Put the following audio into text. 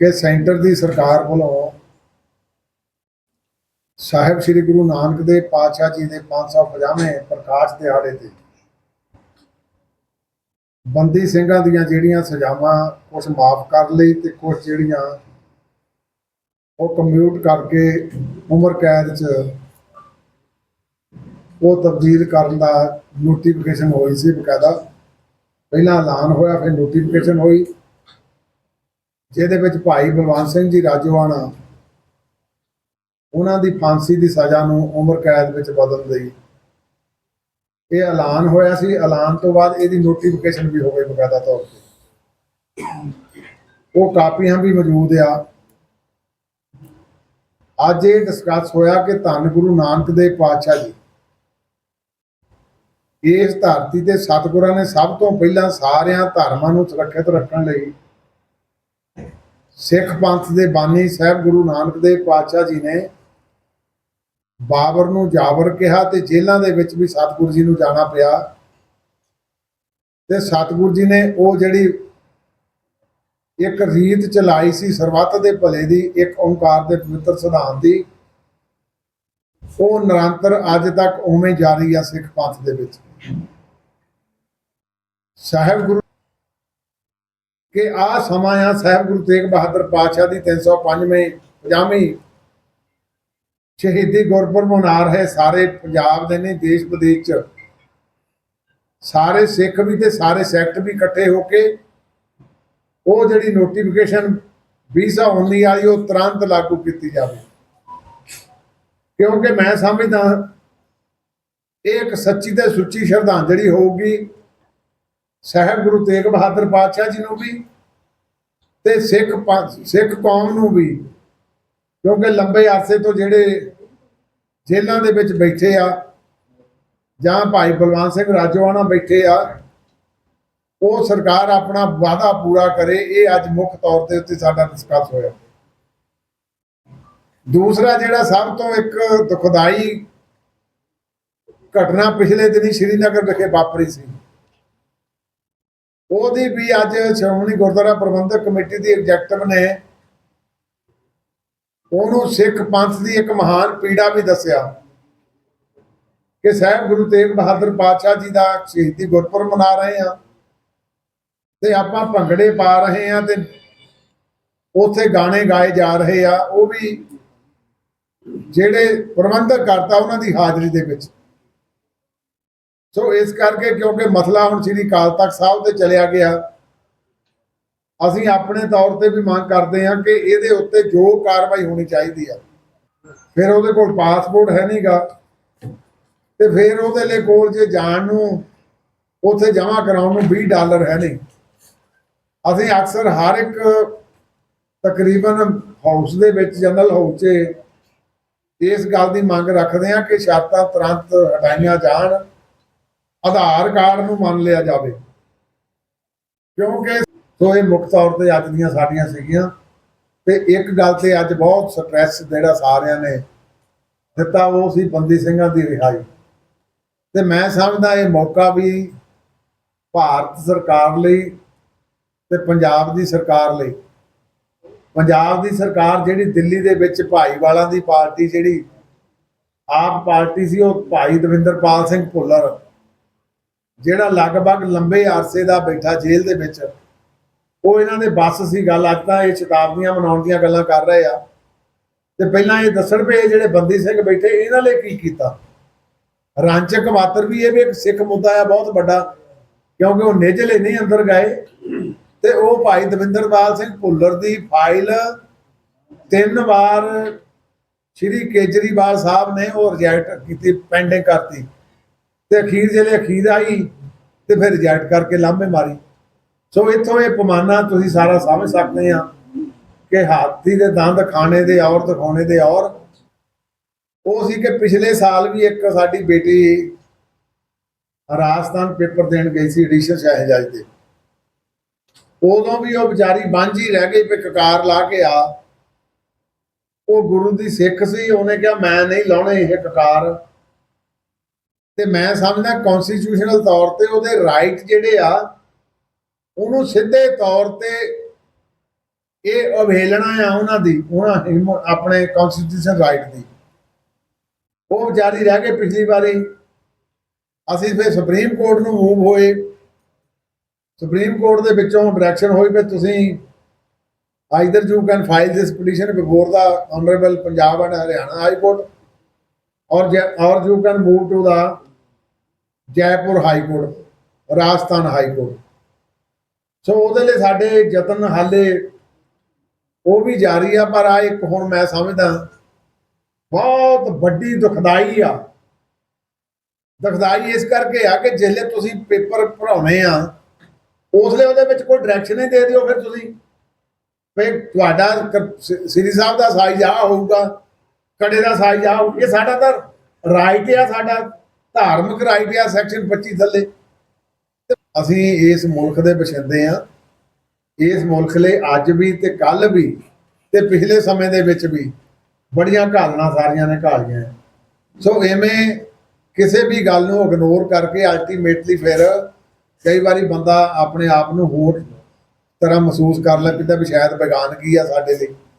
ਕਿ ਸੈਂਟਰ ਦੀ ਸਰਕਾਰ ਵੱਲੋਂ ਸਾਹਿਬ ਸ੍ਰੀ ਗੁਰੂ ਨਾਨਕ ਦੇਵ ਪਾਤਸ਼ਾਹ ਜੀ ਦੇ 550ਵੇਂ ਪ੍ਰਕਾਸ਼ ਦਿਹਾੜੇ ਤੇ ਬੰਦੀ ਸਿੰਘਾਂ ਦੀਆਂ ਜਿਹੜੀਆਂ ਸਜ਼ਾਵਾਂ ਕੁਝ ਮਾਫ ਕਰ ਲਈ ਤੇ ਕੁਝ ਜਿਹੜੀਆਂ ਉਹ ਕਮਿਊਟ ਕਰਕੇ ਉਮਰ ਕੈਦ 'ਚ ਉਹ ਤਬਦੀਲ ਕਰਨ ਦਾ ਨੋਟੀਫਿਕੇਸ਼ਨ ਹੋਈ ਸੀ ਬਕਾਇਦਾ। ਪਹਿਲਾਂ ਐਲਾਨ ਹੋਇਆ, ਫਿਰ ਨੋਟੀਫਿਕੇਸ਼ਨ ਹੋਈ। ਜਿਹਦੇ ਵਿੱਚ ਭਾਈ ਬਲਵੰਤ ਸਿੰਘ ਜੀ ਰਾਜੋਆਣਾ ਉਹਨਾਂ ਦੀ ਫਾਂਸੀ ਦੀ ਸਜ਼ਾ ਨੂੰ ਉਮਰ ਕੈਦ ਵਿੱਚ ਬਦਲ ਲਈ ਇਹ ਐਲਾਨ ਹੋਇਆ ਸੀ। ਐਲਾਨ ਤੋਂ ਬਾਅਦ ਇਹਦੀ ਨੋਟੀਫਿਕੇਸ਼ਨ ਵੀ ਹੋ ਗਈ ਬਕਾਇਦਾ ਤੌਰ ਤੇ। ਉਹ ਕਾਪੀਆਂ ਵੀ ਮੌਜੂਦ ਆ। ਅੱਜ ਇਹ ਡਿਸਕਸ ਹੋਇਆ ਕਿ ਧੰਨ ਗੁਰੂ ਨਾਨਕ ਦੇਵ ਪਾਤਸ਼ਾਹ ਜੀ ਇਸ ਧਰਤੀ ਤੇ ਸਤਿਗੁਰਾਂ ਨੇ ਸਭ ਤੋਂ ਪਹਿਲਾਂ ਸਾਰਿਆਂ ਧਰਮਾਂ ਨੂੰ ਸੁਰੱਖਿਅਤ ਰੱਖਣ ਲਈ ਸਿੱਖ ਪੰਥ ਦੇ ਬਾਨੀ ਸਾਹਿਬ ਗੁਰੂ ਨਾਨਕ ਦੇਵ ਪਾਤਸ਼ਾਹ ਜੀ ਨੇ ਬਾਬਰ ਨੂੰ ਜਾਬਰ ਕਿਹਾ ਤੇ ਜੇਲ੍ਹਾਂ ਦੇ ਵਿੱਚ ਵੀ ਸਤਿਗੁਰੂ ਜੀ ਨੂੰ ਜਾਣਾ ਪਿਆ। ਤੇ ਸਤਿਗੁਰੂ ਜੀ ਨੇ ਉਹ ਜਿਹੜੀ ਇੱਕ ਰੀਤ ਚਲਾਈ ਸੀ ਸਰਬੱਤ ਦੇ ਭਲੇ ਦੀ, ਇੱਕ ਓੰਕਾਰ ਦੇ ਪਵਿੱਤਰ ਸਿਧਾਂਤ ਦੀ, ਉਹ ਨਿਰੰਤਰ ਅੱਜ ਤੱਕ ਉਵੇਂ ਜਾਰੀ ਆ ਸਿੱਖ ਪੰਥ ਦੇ ਵਿੱਚ। ਸਾਹਿਬ ਗੁਰੂ ਕਿ ਆ ਸਮਾਂ ਆ ਸਾਹਿਬ ਗੁਰੂ ਤੇਗ ਬਹਾਦਰ ਪਾਤਸ਼ਾਹ ਦੀ 305ਵੇਂ 50ਵੀਂ ਸ਼ਹੀਦੀ ਗੁਰਪੁਰਬ ਮਨਾ ਰਹੇ ਸਾਰੇ ਪੰਜਾਬ ਦੇ ਨੇ, ਦੇਸ਼ ਵਿਦੇਸ਼ ਚ। ਸਾਰੇ ਸਿੱਖ ਵੀ ਤੇ ਸਾਰੇ ਸੈਕਟ ਵੀ ਇਕੱਠੇ ਹੋ ਕੇ ਉਹ ਜਿਹੜੀ ਨੋਟੀਫਿਕੇਸ਼ਨ 2019 ਵਾਲੀ ਉਹ ਤੁਰੰਤ ਲਾਗੂ ਕੀਤੀ ਜਾਵੇ। ਕਿਉਂਕਿ ਮੈਂ ਸਮਝਦਾ ਇਹ ਇੱਕ ਸੱਚੀ ਤੇ ਸੁੱਚੀ ਸ਼ਰਧਾਂਜਲੀ ਹੋਊਗੀ। ਸਾਹਿਬ ਗੁਰੂ ਤੇਗ ਬਹਾਦਰ ਪਾਤਸ਼ਾਹ ਜੀ ਨੂੰ ਵੀ ਤੇ ਸਿੱਖ ਪੰ- ਸਿੱਖ ਕੌਮ ਨੂੰ ਵੀ, ਕਿਉਂਕਿ ਲੰਬੇ ਅਰਸੇ ਤੋਂ ਜਿਹੜੇ ਜੇਲ੍ਹਾਂ ਦੇ ਵਿੱਚ ਬੈਠੇ ਆ, ਜਾਂ ਭਾਈ ਬਲਵੰਤ ਸਿੰਘ ਰਾਜੋਆਣਾ ਬੈਠੇ ਆ, ਉਹ ਸਰਕਾਰ ਆਪਣਾ ਵਾਅਦਾ ਪੂਰਾ ਕਰੇ, ਇਹ ਅੱਜ ਮੁੱਖ ਤੌਰ ਤੇ ਉੱਤੇ ਸਾਡਾ ਡਿਸਕਸ ਹੋਇਆ। ਦੂਸਰਾ ਜਿਹੜਾ ਸਭ ਤੋਂ ਇੱਕ ਦੁਖਦਾਈ ਘਟਨਾ ਪਿਛਲੇ ਦਿਨੀ ਸ਼੍ਰੀਨਗਰ ਵਿਖੇ ਵਾਪਰੀ ਸੀ। ਉਹਦੀ ਵੀ ਅੱਜ ਸ਼੍ਰੋਮਣੀ ਗੁਰਦੁਆਰਾ ਪ੍ਰਬੰਧਕ ਕਮੇਟੀ ਦੀ ਐਗਜ਼ੈਕਟਿਵ ਨੇ ਉਹਨੂੰ ਸਿੱਖ ਪੰਥ ਦੀ ਇੱਕ ਮਹਾਨ ਪੀੜਾ ਵੀ ਦੱਸਿਆ ਕਿ ਸਾਹਿਬ ਗੁਰੂ ਤੇਗ ਬਹਾਦਰ ਪਾਤਸ਼ਾਹ ਜੀ ਦਾ ਸ਼ਹੀਦੀ ਗੁਰਪੁਰਬ ਮਨਾ ਰਹੇ ਆ ਤੇ ਆਪਾਂ ਭੰਗੜੇ ਪਾ ਰਹੇ ਆ ਤੇ ਉਥੇ ਗਾਣੇ ਗਾਏ ਜਾ ਰਹੇ ਆ, ਉਹ ਵੀ ਜਿਹੜੇ ਪ੍ਰਬੰਧਕ ਕਰਤਾ ਉਹਨਾਂ ਦੀ ਹਾਜ਼ਰੀ ਦੇ ਵਿੱਚ। ਸੋ ਇਸ ਕਰਕੇ ਕਿਉਂਕਿ ਮਸਲਾ ਹੁਣ ਸ੍ਰੀ ਅਕਾਲ ਤਖਤ ਸਾਹਿਬ ਤੇ ਚਲਿਆ ਗਿਆ, ਅਸੀਂ ਆਪਣੇ ਤੌਰ ਤੇ ਵੀ ਮੰਗ ਕਰਦੇ ਹਾਂ ਕਿ ਇਹਦੇ ਉੱਤੇ ਜੋ ਕਾਰਵਾਈ ਹੋਣੀ ਚਾਹੀਦੀ ਆ ਫਿਰ ਉਹਦੇ ਕੋਲ ਪਾਸਪੋਰਟ ਹੈ ਨਹੀਂਗਾ ਤੇ ਫਿਰ ਉਹਦੇ ਲਈ ਕੋਲ ਜੇ ਜਾਣ ਨੂੰ, ਉੱਥੇ ਜਮ੍ਹਾਂ ਕਰਾਉਣ ਨੂੰ 20 ਡਾਲਰ ਹੈ ਨਹੀਂ। ਅਸੀਂ ਅਕਸਰ ਹਰ ਇੱਕ ਤਕਰੀਬਨ ਹਾਊਸ ਦੇ ਵਿੱਚ, ਜਨਰਲ ਹਾਊਸ 'ਚ ਇਸ ਗੱਲ ਦੀ ਮੰਗ ਰੱਖਦੇ ਹਾਂ ਕਿ ਸ਼ਰਤਾਂ ਤੁਰੰਤ ਹਟਾਈਆਂ ਜਾਣ। ਆਧਾਰ ਕਾਰਡ ਨੂੰ ਮੰਨ ਲਿਆ ਜਾਵੇ। ਕਿਉਂਕਿ ਸੋ ਇਹ ਮੁੱਖ ਤੌਰ ਤੇ ਅੱਜ ਦੀਆਂ ਸਾਡੀਆਂ ਸੀਗੀਆਂ ਤੇ ਇੱਕ ਗੱਲ ਤੇ ਅੱਜ ਬਹੁਤ ਸਟ੍ਰੈਸ ਜਿਹੜਾ ਸਾਰਿਆਂ ਨੇ ਦਿੱਤਾ, ਉਹ ਸੀ ਬੰਦੀ ਸਿੰਘਾਂ ਦੀ ਰਿਹਾਈ। ਤੇ ਮੈਂ ਸਮਝਦਾ ਇਹ ਮੌਕਾ ਵੀ ਭਾਰਤ ਸਰਕਾਰ ਲਈ ਤੇ ਪੰਜਾਬ ਦੀ ਸਰਕਾਰ ਲਈ। ਪੰਜਾਬ ਦੀ ਸਰਕਾਰ ਜਿਹੜੀ ਦਿੱਲੀ ਦੇ ਵਿੱਚ ਭਾਈਵਾਲਾਂ ਦੀ ਪਾਰਟੀ ਜਿਹੜੀ ਆਪ ਪਾਰਟੀ ਸੀ, ਉਹ ਭਾਈ ਦਵਿੰਦਰਪਾਲ ਸਿੰਘ ਭੁੱਲਰ ਜਿਹੜਾ ਲਗਭਗ ਲੰਬੇ ਅਰਸੇ ਦਾ ਬੈਠਾ ਜੇਲ੍ਹ ਦੇ ਵਿੱਚ, ਉਹ ਇਹਨਾਂ ਦੇ ਬੱਸ ਸੀ ਗੱਲ, ਅੱਜ ਤਾਂ ਇਹ ਸ਼ਤਾਬਦੀਆਂ ਮਨਾਉਣ ਦੀਆਂ ਗੱਲਾਂ ਕਰ ਰਹੇ ਆ। ਤੇ ਪਹਿਲਾਂ ਇਹ ਦੱਸਣ ਪਏ ਜਿਹੜੇ ਬੰਦੀ ਸਿੰਘ ਬੈਠੇ, ਇਹਨਾਂ ਲਈ ਕੀ ਕੀਤਾ? ਰਾਂਚਕ ਮਾਤਰ ਵੀ ਇਹ ਵੀ ਇੱਕ ਸਿੱਖ ਮੁੱਦਾ ਆ, ਬਹੁਤ ਵੱਡਾ, ਕਿਉਂਕਿ ਉਹ ਨਿਜਲੇ ਨਹੀਂ ਅੰਦਰ ਗਏ। ਤੇ ਉਹ ਭਾਈ ਦਵਿੰਦਰਪਾਲ ਸਿੰਘ ਭੁੱਲਰ ਦੀ ਫਾਈਲ ਤਿੰਨ ਵਾਰ ਸ਼੍ਰੀ ਕੇਜਰੀਵਾਲ ਸਾਹਿਬ ਨੇ ਉਹ ਰਿਜੈਕਟ ਕੀਤੀ ਪੈਂਡਿੰਗ ਕਰਤੀ। ਤੇ ਅਖੀਰ ਜਿਹੜੇ ਅਖੀਰ ਆਈ ਤੇ ਫਿਰ ਰਿਜੈਕਟ ਕਰਕੇ ਲਾਂਭੇ ਮਾਰੀ। ਸੋ ਇੱਥੋਂ ਇਹ ਪਮਾਨਾ ਤੁਸੀਂ ਸਾਰਾ ਸਮਝ ਸਕਦੇ ਆ ਕਿ ਹਾਥੀ ਦੇ ਦੰਦ, ਖਾਣੇ ਦੇ ਔਰ ਦਿਖਾਉਣੇ ਦੇ ਔਰ ਉਹ ਸੀ ਕਿ ਪਿਛਲੇ ਸਾਲ ਵੀ ਇੱਕ ਸਾਡੀ ਬੇਟੀ ਰਾਜਸਥਾਨ ਪੇਪਰ ਦੇਣ ਗਈ ਸੀ ਐਡੀਸ਼ਨ ਸ਼ਹਿਜਾਜ ਦੇ। ਉਦੋਂ ਵੀ ਉਹ ਵਿਚਾਰੀ ਬਾਂਝੀ ਰਹਿ ਗਈ ਵੀ ਕਕਾਰ ਲਾ ਕੇ ਆ। ਉਹ ਗੁਰੂ ਦੀ ਸਿੱਖ ਸੀ, ਉਹਨੇ ਕਿਹਾ, ਮੈਂ ਨਹੀਂ ਲਾਉਣੇ ਇਹ ਕਕਾਰ। ਤੇ ਮੈਂ ਸਮਝਦਾ ਕਨਸਟੀਟਿਊਸ਼ਨਲ ਤੌਰ ਤੇ ਉਹਦੇ ਰਾਈਟ ਜਿਹੜੇ ਆ, ਉਹਨੂੰ ਸਿੱਧੇ ਤੌਰ ਤੇ ਇਹ ਅਵਹੇਲਣਾ ਆ ਉਹਨਾਂ ਦੀ, ਉਹਨਾਂ ਆਪਣੇ ਕਨਸਟੀਟਿਊਸ਼ਨ ਰਾਈਟ ਦੀ। ਉਹ ਵਿਚਾਰੀ ਰਹਿ ਗਏ ਪਿਛਲੀ ਵਾਰੀ। ਅਸੀਂ ਫਿਰ ਸੁਪਰੀਮ ਕੋਰਟ ਨੂੰ ਮੂਵ ਹੋਏ। ਸੁਪਰੀਮ ਕੋਰਟ ਦੇ ਵਿੱਚੋਂ ਡਾਇਰੈਕਸ਼ਨ ਹੋਈ ਵੀ ਤੁਸੀਂ either you can file this petition before the honourable Punjab and Haryana high court or or you can move to the Jaipur high court, Rajasthan high court. So ਉਹਦੇ ਲਈ ਸਾਡੇ ਯਤਨ ਹਾਲੇ ਉਹ ਵੀ ਜਾਰੀ ਆ, ਪਰ ਆ ਇੱਕ ਹੁਣ ਮੈਂ ਸਮਝਦਾ, ਬਹੁਤ ਵੱਡੀ ਦੁਖਦਾਈ ਆ। ਦੁਖਦਾਈ ਇਸ ਕਰਕੇ ਆ ਕਿ ਜਿਹੜੇ ਤੁਸੀਂ ਪੇਪਰ ਭਰਾਉਣੇ ਆ ਉਸਲੇ ਉਹਦੇ ਵਿੱਚ ਕੋਈ ਡਾਇਰੈਕਸ਼ਨ ਹੀ ਦੇ ਦਿਓ ਫਿਰ ਤੁਸੀਂ। ਫਿਰ ਤੁਹਾਡਾ ਸ੍ਰੀ ਸਾਹਿਬ ਦਾ ਸਾਈਜ਼ ਆ ਹੋਊਗਾ, ਕੜੇ ਦਾ ਸਾਈਜ਼ ਆ ਹੋਊ। ਇਹ ਸਾਡਾ ਤਾਂ ਰਾਈਟ ਆ ਸਾਡਾ। ਧਾਰਮਿਕ ਰਾਈਟ ਆ ਸੈਕਸ਼ਨ 25 ਥੱਲੇ। ਅਸੀਂ ਇਸ ਮੁਲਕ ਦੇ ਬਸ਼ਿੰਦੇ ਆ। ਇਸ ਮੁਲਕ ਲਈ ਅੱਜ ਵੀ ਤੇ ਕੱਲ ਵੀ ਤੇ ਪਿਛਲੇ ਸਮੇਂ ਦੇ ਵਿੱਚ ਵੀ ਬੜੀਆਂ ਘਾਲਣਾ ਸਾਰੀਆਂ ਨੇ ਘਾਲੀਆਂ ਸੋ ਐਵੇਂ ਕਿਸੇ ਵੀ ਗੱਲ ਨੂੰ ਇਗਨੋਰ ਕਰਕੇ ਅਲਟੀਮੇਟਲੀ ਫਿਰ ਕਈ ਵਾਰੀ ਬੰਦਾ ਆਪਣੇ ਆਪ ਨੂੰ ਹੋਰ ਤਰ੍ਹਾਂ ਮਹਿਸੂਸ ਕਰ ਲੈ ਪੈਂਦਾ ਵੀ ਸ਼ਾਇਦ ਬੇਗਾਨਗੀ ਆ ਸਾਡੇ ਲਈ।